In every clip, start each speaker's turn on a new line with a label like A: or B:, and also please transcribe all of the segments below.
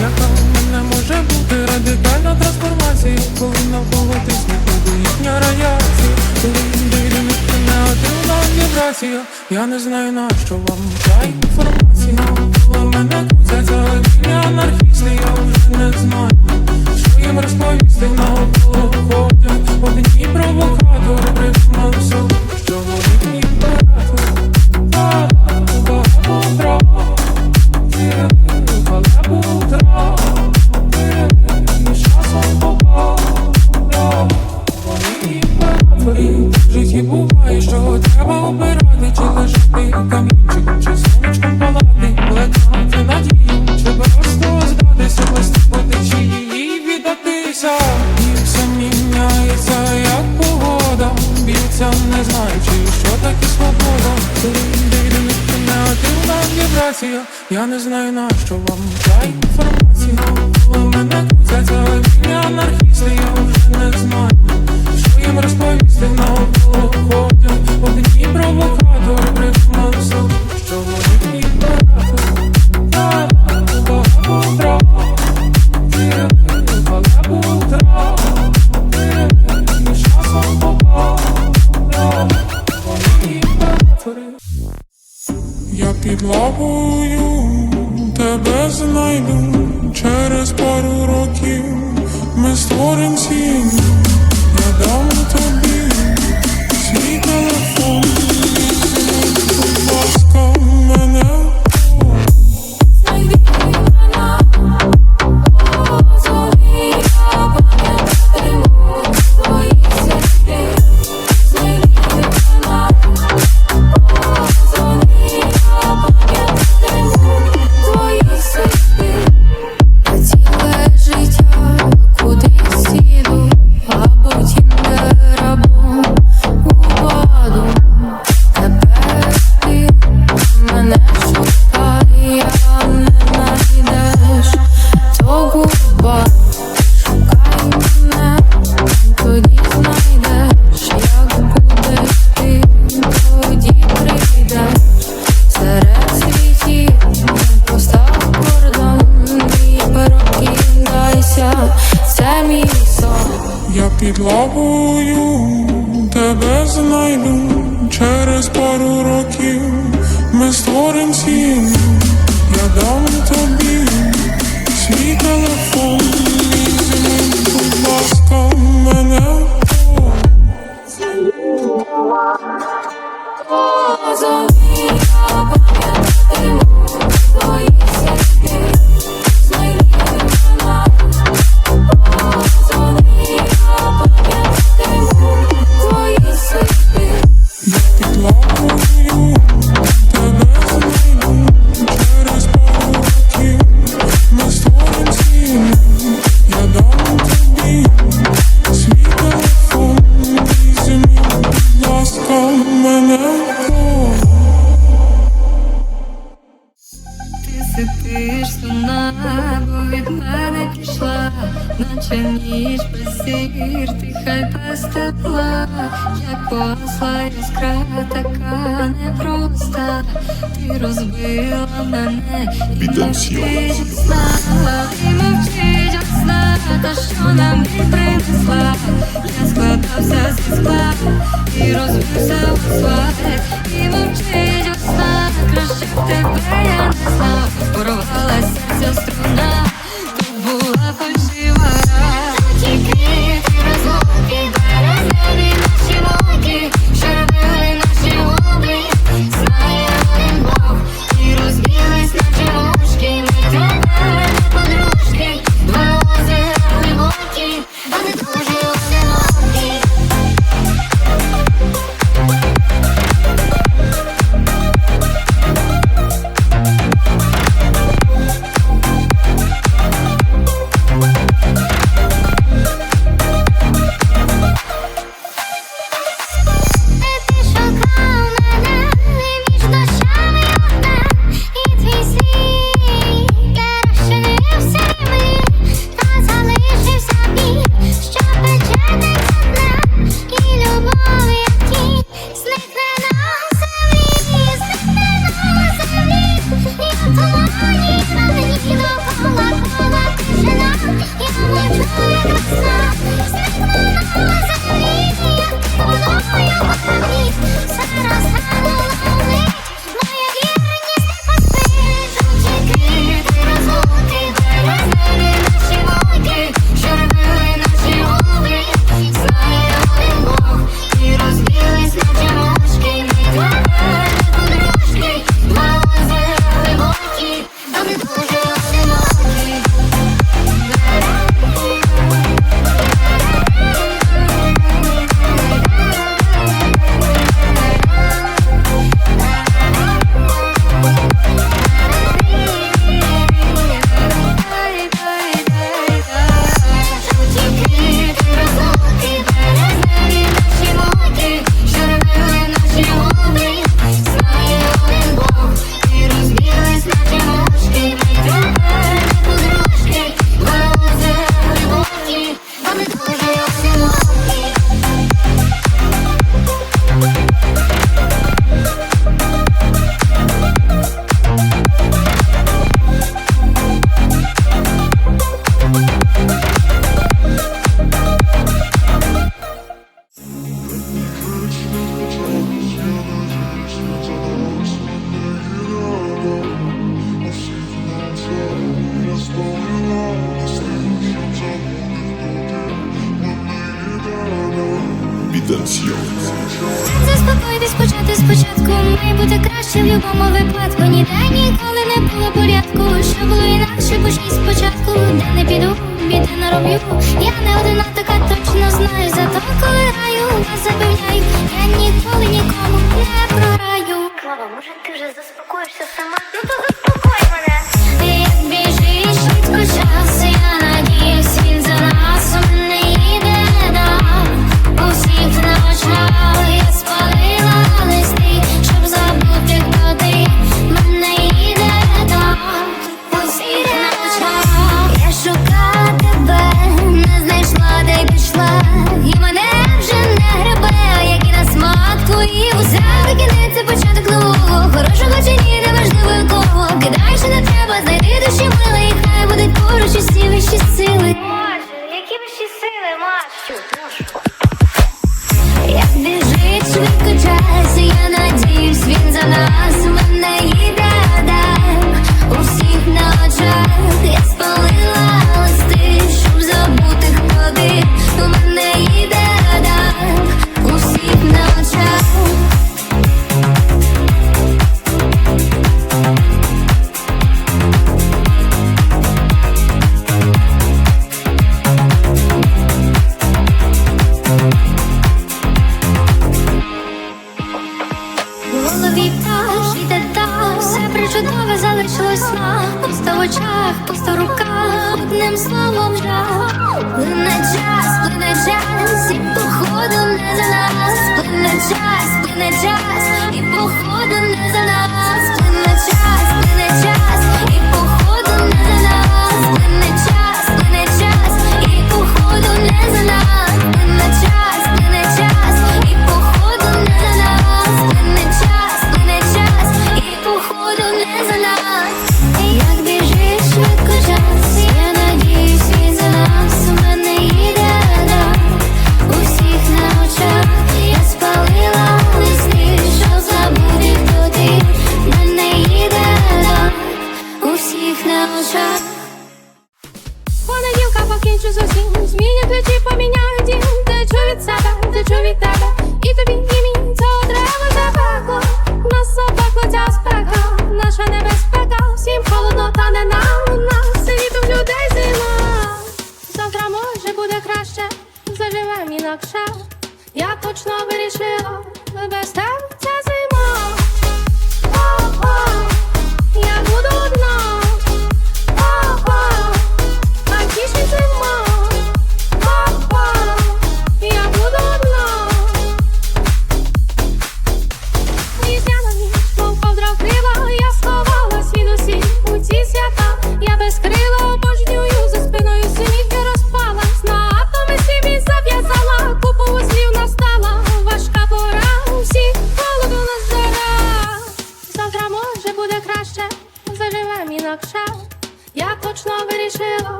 A: яка не може бути радикальна трансформація, коли навколо тисне їхня радіація, коли індивідуми не отримала вібрація. Я не знаю на що вам та інформація. У мене кузять анархісти, я вже не знаю, що їм розповісти навколо ходять. Одні провокатори придумали все, що вони I'm just плаваю, тебе знайду. Через пару років ми створимо сім'ю
B: без тепла, як поросла яскрава, така непроста, ти розбила мене, і мовчить от і мовчить от сна, та що нам ти принесла, я складався зі скла, і розбився у славе, і мовчить от сна, краще тебе я не знав, порвалася ця струна.
C: буде поруч всі вищі сили.
D: боже, які вищі сили, Машу,
C: Як біжить швидко час, я надіюсь, він за нас. чудове залишилось на пусто в очах, пусто руках, одним словом жах Плине час, плине час, і походу не за нас, плине час, плине час, і походу не за нас.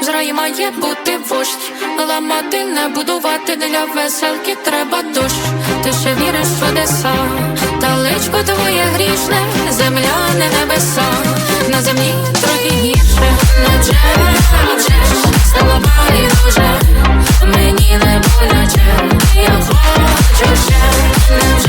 C: В
A: зраї має бути вождь, ламати не будувати для веселки треба дощ. Ти ще віриш в чудеса, та личко твоє грішне, земля не небеса, на землі трохи гірше, на джереш, не лучеш, стала мені не боляче, я хочу ще. не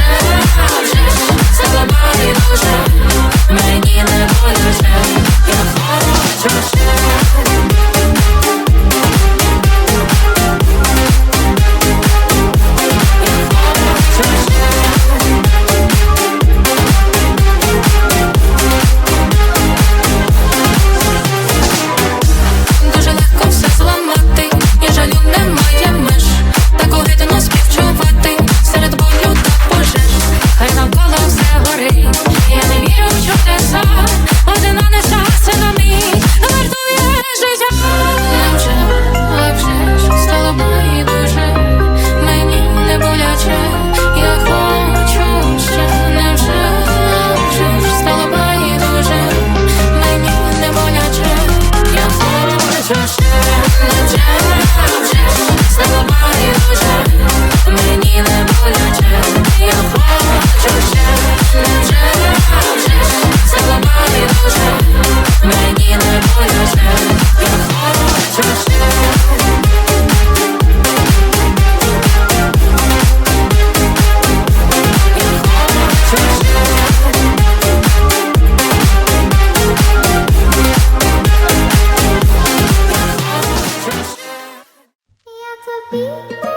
A: me.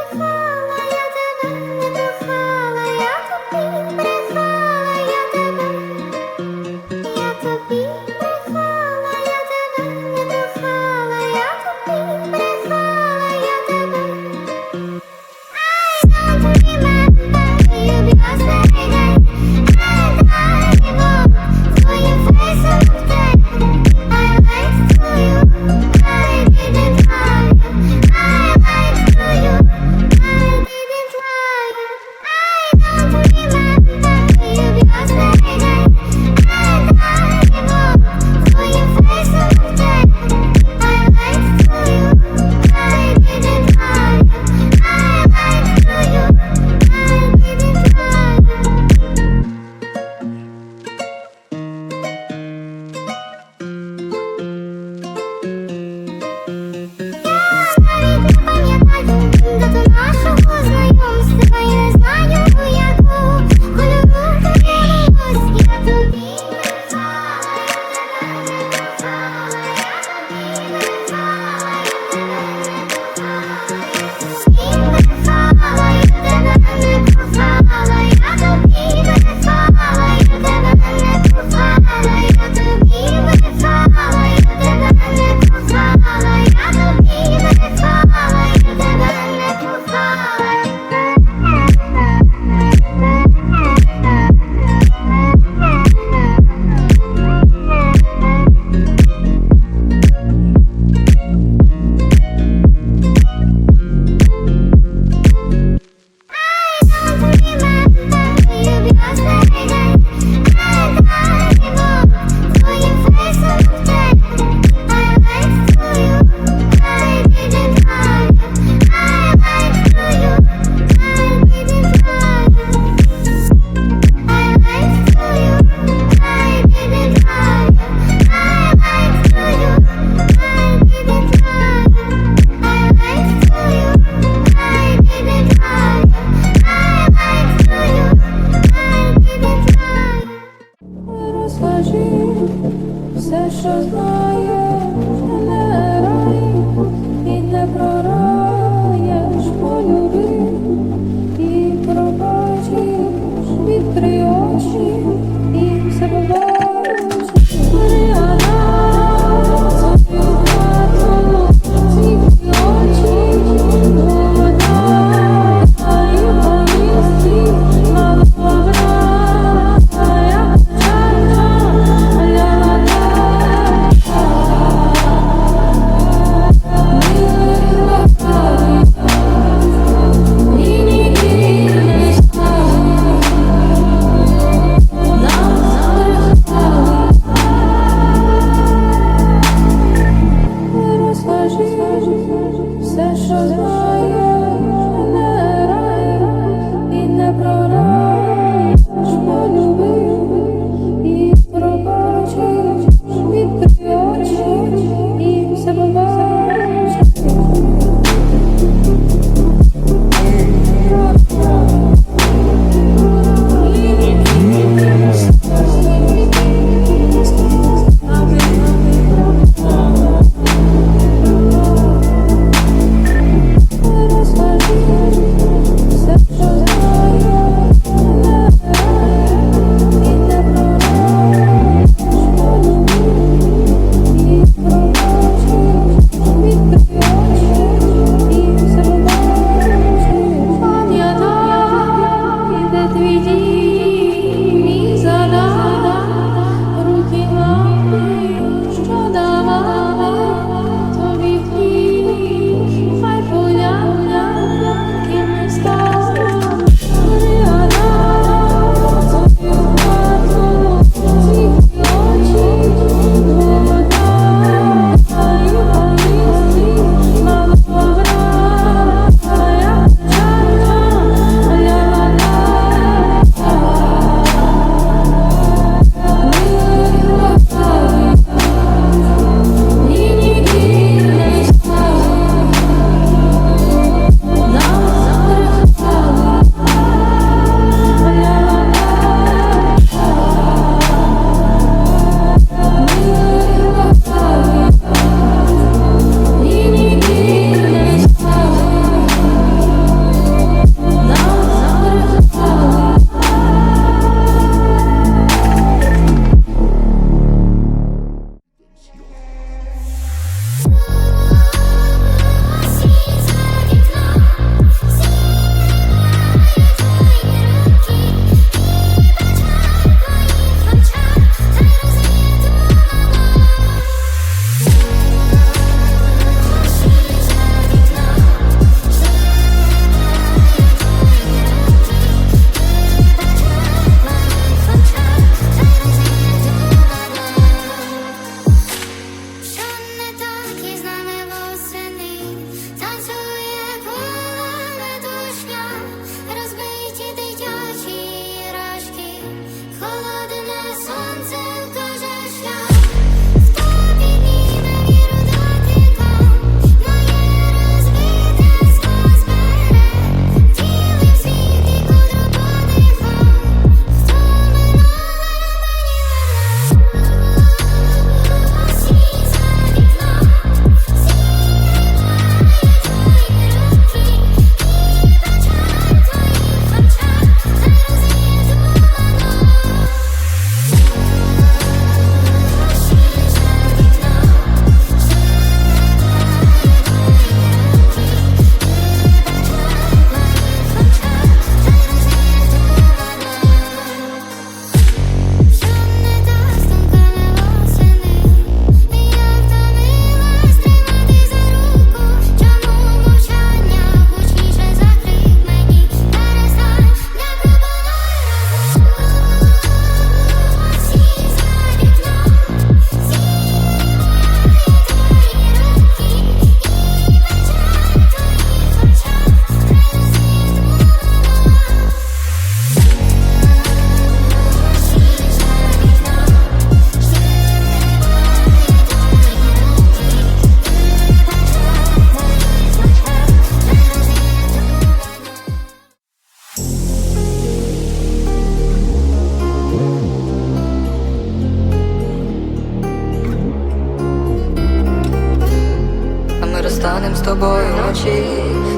B: Розстанем з тобою вночі.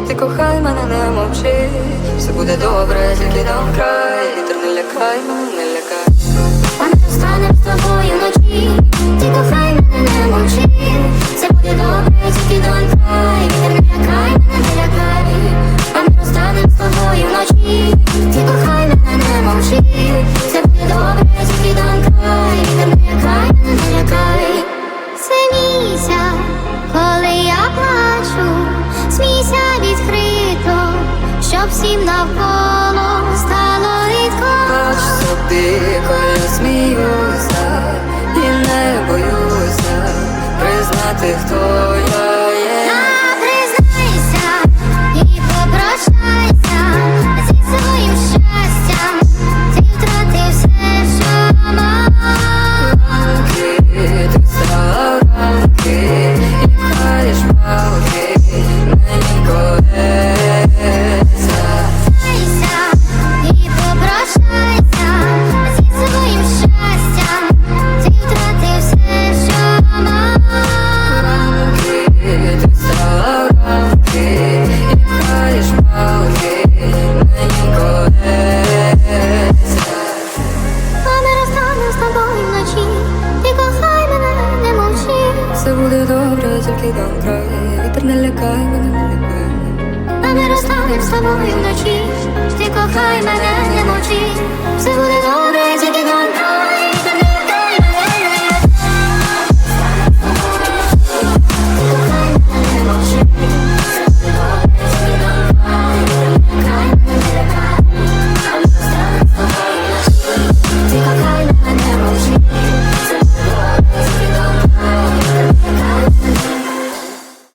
B: Ти кохай мене, не мовчи, все буде добре, тільки дам край. Вітер не лякай, мене не лякай.
C: Ми розстанем з тобою вночі Ти кохай мене, не мовчи. Все буде добре, тільки don't cry Вітер не лякай, мене не лякай. Ми розстанем з тобою вночі Ти кохай мене, не мовчи. Все буде добре, тільки don't cry Вітер не лякай, мене не лякай. Смійся, коли Щоб всім навколо стало рідко.
B: Хоч собі, коли я